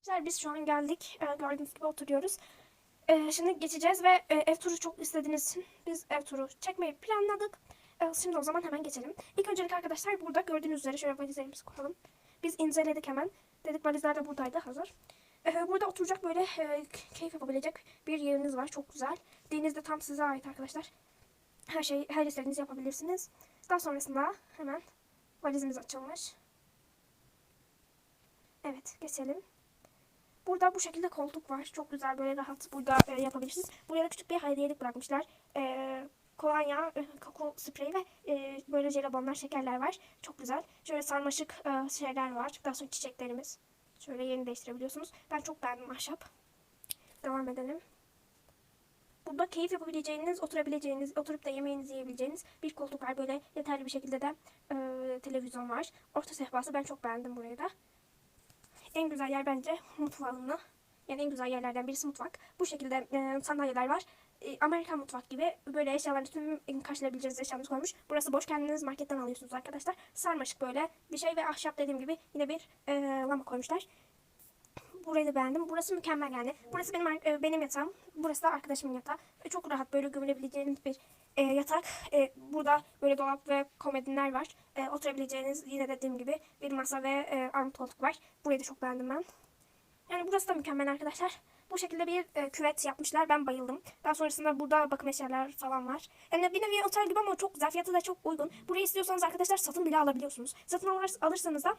Arkadaşlar biz şu an geldik. Ee, gördüğünüz gibi oturuyoruz. Ee, şimdi geçeceğiz ve e, ev turu çok istediğiniz biz ev turu çekmeyi planladık. Ee, şimdi o zaman hemen geçelim. İlk öncelik arkadaşlar burada gördüğünüz üzere şöyle valizlerimizi koyalım. Biz inceledik hemen. Dedik valizler de buradaydı hazır. Ee, burada oturacak böyle e, keyif yapabilecek bir yeriniz var. Çok güzel. Deniz de tam size ait arkadaşlar. Her şey, her istediğinizi yapabilirsiniz. Daha sonrasında hemen valizimiz açılmış. Evet geçelim. Burada bu şekilde koltuk var. Çok güzel böyle rahat burada e, yapabilirsiniz. Buraya da küçük bir hediyelik bırakmışlar. E, kolonya, e, kakao spreyi ve e, böyle jelibonlar, şekerler var. Çok güzel. Şöyle sarmaşık e, şeyler var. Daha sonra çiçeklerimiz. Şöyle yerini değiştirebiliyorsunuz. Ben çok beğendim ahşap. Devam edelim. Burada keyif yapabileceğiniz, oturabileceğiniz, oturup da yemeğinizi yiyebileceğiniz bir koltuk var. Böyle yeterli bir şekilde de e, televizyon var. Orta sehpası ben çok beğendim burayı da. En güzel yer bence mutfağını. Yani en güzel yerlerden birisi mutfak. Bu şekilde e, sandalyeler var. E, Amerikan mutfak gibi böyle eşyaların tüm karşılayabileceğiniz eşyalarınızı koymuş. Burası boş kendiniz marketten alıyorsunuz arkadaşlar. Sarmaşık böyle bir şey ve ahşap dediğim gibi yine bir e, lamba koymuşlar. Burayı da beğendim. Burası mükemmel yani. Burası benim e, benim yatağım. Burası da arkadaşımın yatağı. E, Çok rahat böyle gömülebileceğiniz bir e, yatak. E, burada böyle dolap ve komodinler var. E, oturabileceğiniz yine dediğim gibi bir masa ve e, armut koltuk var. Burayı da çok beğendim ben. Yani burası da mükemmel arkadaşlar. Bu şekilde bir e, küvet yapmışlar. Ben bayıldım. Daha sonrasında burada bakım eşyalar falan var. Yani bir nevi otel gibi ama çok güzel. Da çok uygun. Burayı istiyorsanız arkadaşlar satın bile alabiliyorsunuz. Satın alır, alırsanız da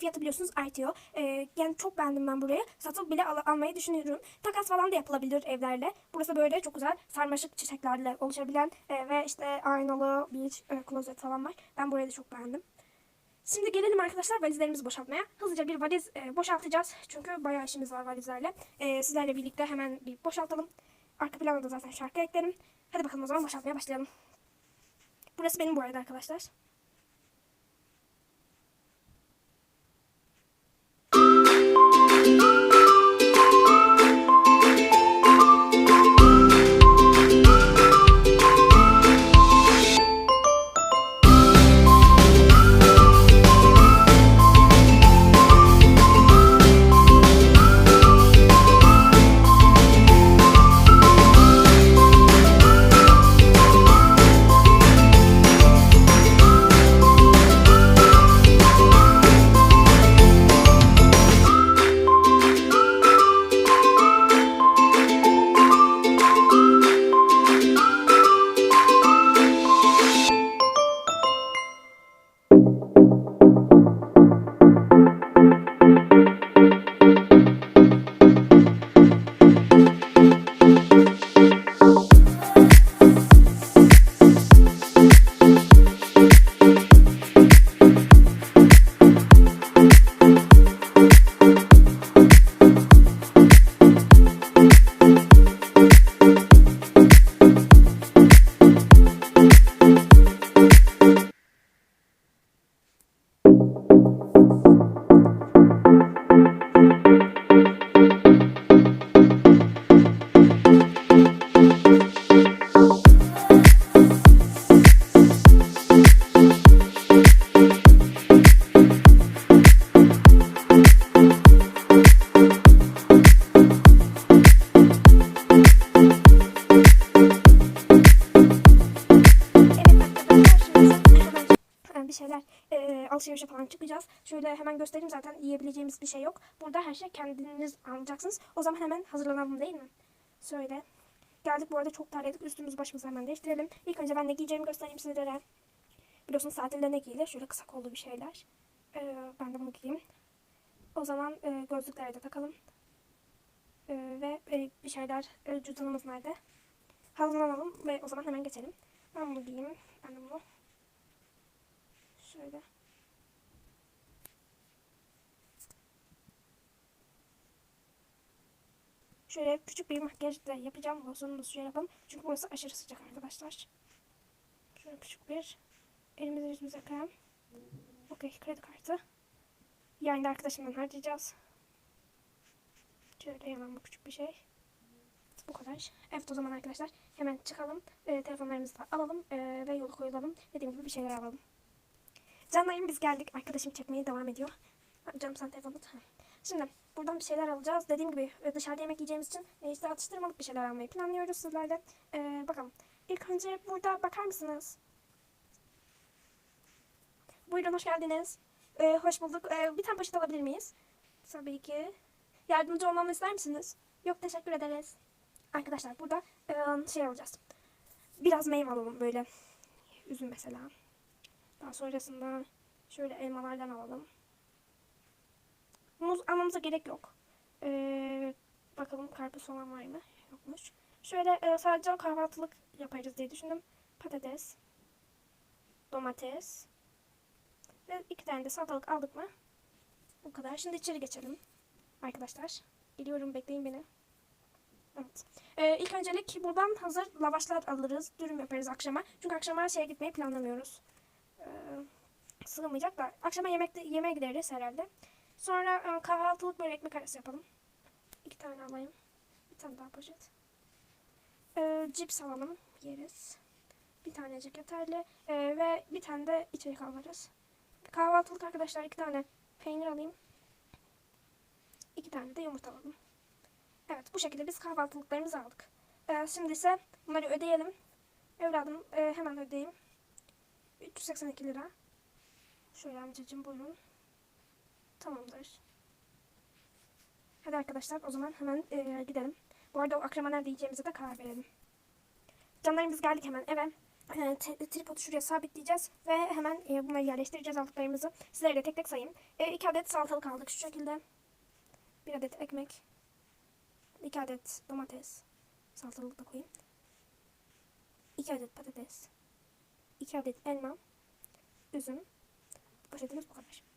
fiyatı biliyorsunuz artıyor. Ee, yani çok beğendim ben burayı. Satın bile al- almayı düşünüyorum. Takas falan da yapılabilir evlerle. Burası böyle çok güzel sarmaşık çiçeklerle oluşabilen e, ve işte aynalı bir e, klozet falan var. Ben burayı da çok beğendim. Şimdi gelelim arkadaşlar valizlerimizi boşaltmaya. Hızlıca bir valiz e, boşaltacağız. Çünkü bayağı işimiz var valizlerle. E, sizlerle birlikte hemen bir boşaltalım. Arka planda da zaten şarkı eklerim. Hadi bakalım o zaman boşaltmaya başlayalım. Burası benim bu arada arkadaşlar. Çıkacağız. Şöyle hemen göstereyim zaten yiyebileceğimiz bir şey yok. Burada her şey kendiniz alacaksınız. O zaman hemen hazırlanalım değil mi? Şöyle. Geldik bu arada çok terledik. Üstümüzü başımızı hemen değiştirelim. İlk önce ben ne giyeceğimi göstereyim sizlere. Biliyorsunuz tatilde ne giyilir? Şöyle kısa kollu bir şeyler. E, ben de bunu giyeyim. O zaman e, gözlükleri de takalım. E, ve e, bir şeyler e, cüzdanımız nerede? Hazırlanalım ve o zaman hemen geçelim. Ben bunu giyeyim. Ben de bunu. Şöyle. Şöyle küçük bir makyaj da yapacağım. Losyonunu da suya yapalım. Çünkü burası aşırı sıcak arkadaşlar. Şöyle küçük bir elimize yüzümüze krem. Okey kredi kartı. Yani arkadaşımdan harcayacağız. Şöyle hemen bu küçük bir şey. Bu kadar. Evet o zaman arkadaşlar hemen çıkalım. Ee, telefonlarımızı da alalım ee, ve yolu koyulalım. Dediğim gibi bir şeyler alalım. Canlarım biz geldik. Arkadaşım çekmeye devam ediyor. Canım sen telefonu tut. Şimdi buradan bir şeyler alacağız. Dediğim gibi e, dışarıda yemek yiyeceğimiz için e, işte atıştırmalık bir şeyler almayı planlıyoruz sizlerle. E, bakalım. İlk önce burada bakar mısınız? Buyurun hoş geldiniz. E, hoş bulduk. E, bir tane poşet alabilir miyiz? Tabii ki. Yardımcı olmamı ister misiniz? Yok teşekkür ederiz. Arkadaşlar burada e, şey alacağız. Biraz meyve alalım böyle. Üzüm mesela. Daha sonrasında şöyle elmalardan alalım. Muz almamıza gerek yok. Ee, bakalım karpuz falan var mı? Yokmuş. Şöyle e, sadece kahvaltılık yaparız diye düşündüm. Patates, domates ve iki tane de salatalık aldık mı? Bu kadar. Şimdi içeri geçelim. Arkadaşlar. Geliyorum bekleyin beni. Evet. Ee, ilk öncelik buradan hazır lavaşlar alırız. Dürüm yaparız akşama. Çünkü akşama şeye gitmeyi planlamıyoruz. Ee, sığmayacak da. Akşama yemekte, yemeğe gideriz herhalde. Sonra e, kahvaltılık böyle ekmek arası yapalım. İki tane alayım. Bir tane daha poşet. Ee, cips alalım. Yeriz. Bir tanecik yeterli. Ee, ve bir tane de içecek alırız. Kahvaltılık arkadaşlar iki tane peynir alayım. İki tane de yumurta alalım. Evet bu şekilde biz kahvaltılıklarımızı aldık. Ee, şimdi ise bunları ödeyelim. Evladım e, hemen ödeyeyim. 382 lira. Şöyle amcacığım buyurun. Tamamdır. Hadi arkadaşlar o zaman hemen e, gidelim. Bu arada o akşama nerede yiyeceğimize de karar verelim. Canlarım biz geldik hemen eve. E, tripodu şuraya sabitleyeceğiz ve hemen e, bunları yerleştireceğiz aldıklarımızı. Sizlere de tek tek sayayım. E, iki adet salatalık aldık şu şekilde. Bir adet ekmek. 2 adet domates. Salatalık da koyayım. 2 adet patates. 2 adet elma. Üzüm. Poşetimiz bu kadar.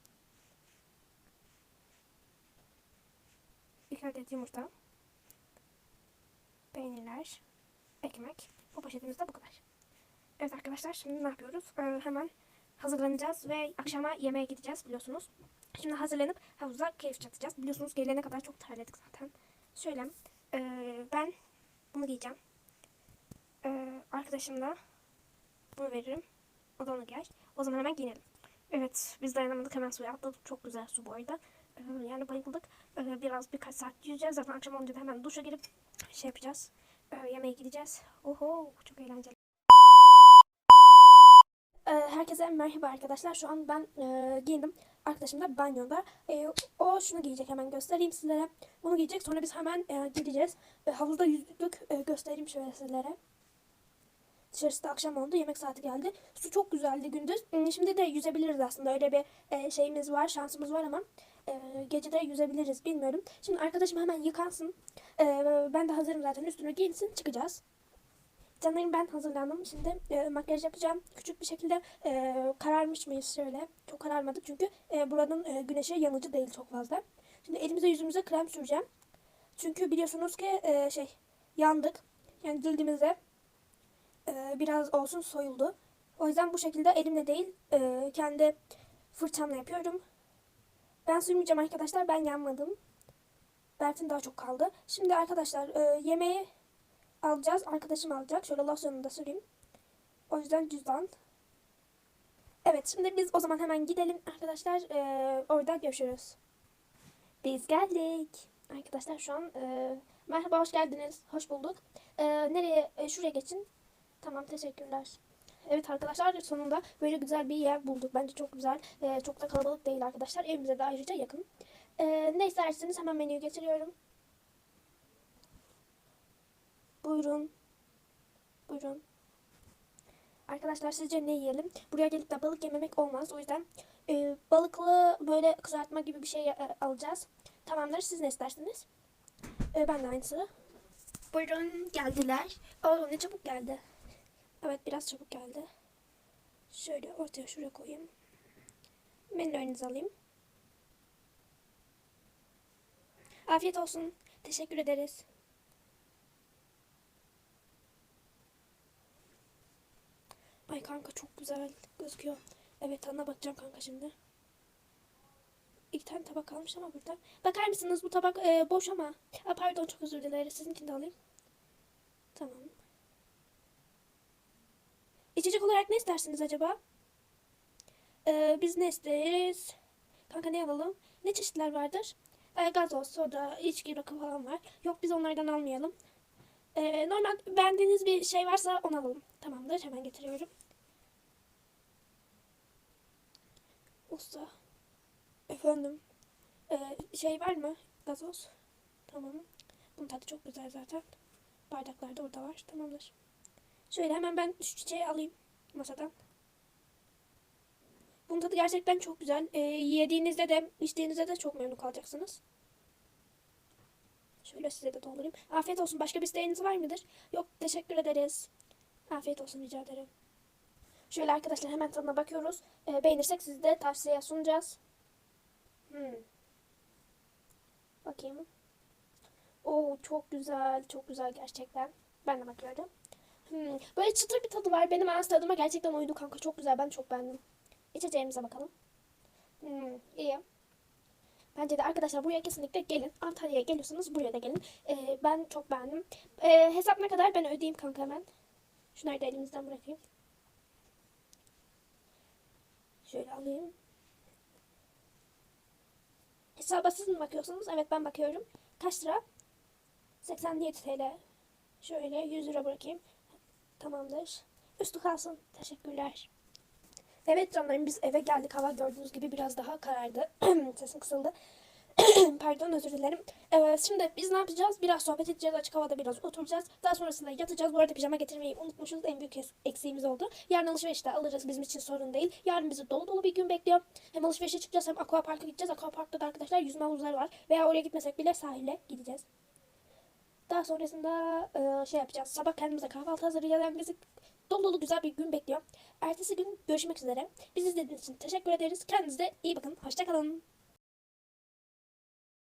2 adet yumurta. Peynirler. Ekmek. Bu poşetimiz de bu kadar. Evet arkadaşlar şimdi ne yapıyoruz? Ee, hemen hazırlanacağız ve akşama yemeğe gideceğiz biliyorsunuz. Şimdi hazırlanıp havuzda keyif çatacağız. Biliyorsunuz gelene kadar çok terledik zaten. Şöyle ee, ben bunu giyeceğim. Ee, arkadaşım da bunu veririm. O da onu giyer. O zaman hemen giyinelim. Evet biz dayanamadık hemen suya atladık. Çok güzel su bu arada. Ee, yani bayıldık. Ee, biraz birkaç saat yüzeceğiz. Zaten akşam olunca da hemen duşa girip şey yapacağız. Ee, yemeğe gideceğiz. Oho çok eğlenceli. Ee, herkese merhaba arkadaşlar. Şu an ben e, giyindim. Arkadaşım da banyoda. E, o şunu giyecek hemen göstereyim sizlere. Bunu giyecek sonra biz hemen e, gideceğiz. E, havuzda yüzdük e, göstereyim şöyle sizlere. Dışarısı da akşam oldu. Yemek saati geldi. Su çok güzeldi gündüz. E, Şimdi de yüzebiliriz aslında. Öyle bir e, şeyimiz var, şansımız var ama e, gece de yüzebiliriz. Bilmiyorum. Şimdi arkadaşım hemen yıkansın. E, ben de hazırım zaten. Üstüne giyinsin çıkacağız. Canlarım ben hazırlandım. Şimdi e, makyaj yapacağım. Küçük bir şekilde e, kararmış mıyız şöyle. Çok kararmadık çünkü e, buranın e, güneşi yanıcı değil çok fazla. Şimdi elimize yüzümüze krem süreceğim. Çünkü biliyorsunuz ki e, şey yandık. Yani cildimize e, biraz olsun soyuldu. O yüzden bu şekilde elimle değil e, kendi fırçamla yapıyorum. Ben sürmeyeceğim arkadaşlar. Ben yanmadım. Bertin daha çok kaldı. Şimdi arkadaşlar e, yemeği alacağız. Arkadaşım alacak. Şöyle losyonunu da süreyim. O yüzden cüzdan. Evet şimdi biz o zaman hemen gidelim arkadaşlar. Ee, orada görüşürüz. Biz geldik. Arkadaşlar şu an e, merhaba hoş geldiniz. Hoş bulduk. E, nereye? E, şuraya geçin. Tamam teşekkürler. Evet arkadaşlar sonunda böyle güzel bir yer bulduk. Bence çok güzel. E, çok da kalabalık değil arkadaşlar. Evimize de ayrıca yakın. E, ne isterseniz hemen menüyü getiriyorum. Buyurun. Buyurun. Arkadaşlar sizce ne yiyelim? Buraya gelip de balık yememek olmaz. O yüzden e, balıklı böyle kızartma gibi bir şey e, alacağız. Tamamdır. Siz ne istersiniz? E, ben de aynısı. Buyurun geldiler. Oo ne çabuk geldi. Evet biraz çabuk geldi. Şöyle ortaya şuraya koyayım. Menülerinizi alayım. Afiyet olsun. Teşekkür ederiz. Ay kanka çok güzel gözüküyor. Evet tadına bakacağım kanka şimdi. İki tane tabak kalmış ama burada. Bakar mısınız bu tabak e, boş ama. Aa, pardon çok özür dilerim. Sizinkini de alayım. Tamam. İçecek olarak ne istersiniz acaba? Ee, biz ne isteriz? Kanka ne alalım? Ne çeşitler vardır? e, gazoz, soda, içki rakı falan var. Yok biz onlardan almayalım. E, normal beğendiğiniz bir şey varsa onu alalım. Tamamdır hemen getiriyorum. Usta. Efendim. E, şey var mı? Gazoz. Tamam. Bunun tadı çok güzel zaten. Bardaklar da orada var. Tamamdır. Şöyle hemen ben şu çiçeği alayım masadan. Bunun tadı gerçekten çok güzel. Ee, yediğinizde de içtiğinizde de çok memnun kalacaksınız. Şöyle size de doldurayım. Afiyet olsun. Başka bir isteğiniz var mıdır? Yok teşekkür ederiz. Afiyet olsun rica ederim. Şöyle arkadaşlar hemen tadına bakıyoruz. Ee, beğenirsek sizi de tavsiye sunacağız. Hmm. Bakayım. Oo çok güzel. Çok güzel gerçekten. Ben de bakıyorum. Hmm. Böyle çıtır bir tadı var. Benim ağız tadıma gerçekten uydu kanka. Çok güzel. Ben çok beğendim. İçeceğimize bakalım. Hmm, iyi. Bence de arkadaşlar buraya kesinlikle gelin. Antalya'ya geliyorsanız buraya da gelin. Ee, ben çok beğendim. Ee, hesap ne kadar ben ödeyeyim kanka hemen. Şunları da elinizden bırakayım. Şöyle alayım. Hesaba siz mi bakıyorsunuz? Evet ben bakıyorum. Kaç lira? 87 TL. Şöyle 100 lira bırakayım. Tamamdır. Üstü kalsın. Teşekkürler. Evet canlarım biz eve geldik. Hava gördüğünüz gibi biraz daha karardı. Sesim kısıldı. Pardon özür dilerim. Ee, şimdi biz ne yapacağız? Biraz sohbet edeceğiz. Açık havada biraz oturacağız. Daha sonrasında yatacağız. Bu arada pijama getirmeyi unutmuşuz. En büyük eksiğimiz oldu. Yarın alışverişte alırız. Bizim için sorun değil. Yarın bizi dolu dolu bir gün bekliyor. Hem alışverişe çıkacağız hem aquaparka gideceğiz. Aquaparkta da arkadaşlar yüzme havuzları var. Veya oraya gitmesek bile sahile gideceğiz. Daha sonrasında e, şey yapacağız. Sabah kendimize kahvaltı hazırlayacağız. Yani bizi dolu dolu güzel bir gün bekliyor. Ertesi gün görüşmek üzere. Bizi izlediğiniz için teşekkür ederiz. Kendinize iyi bakın. Hoşçakalın.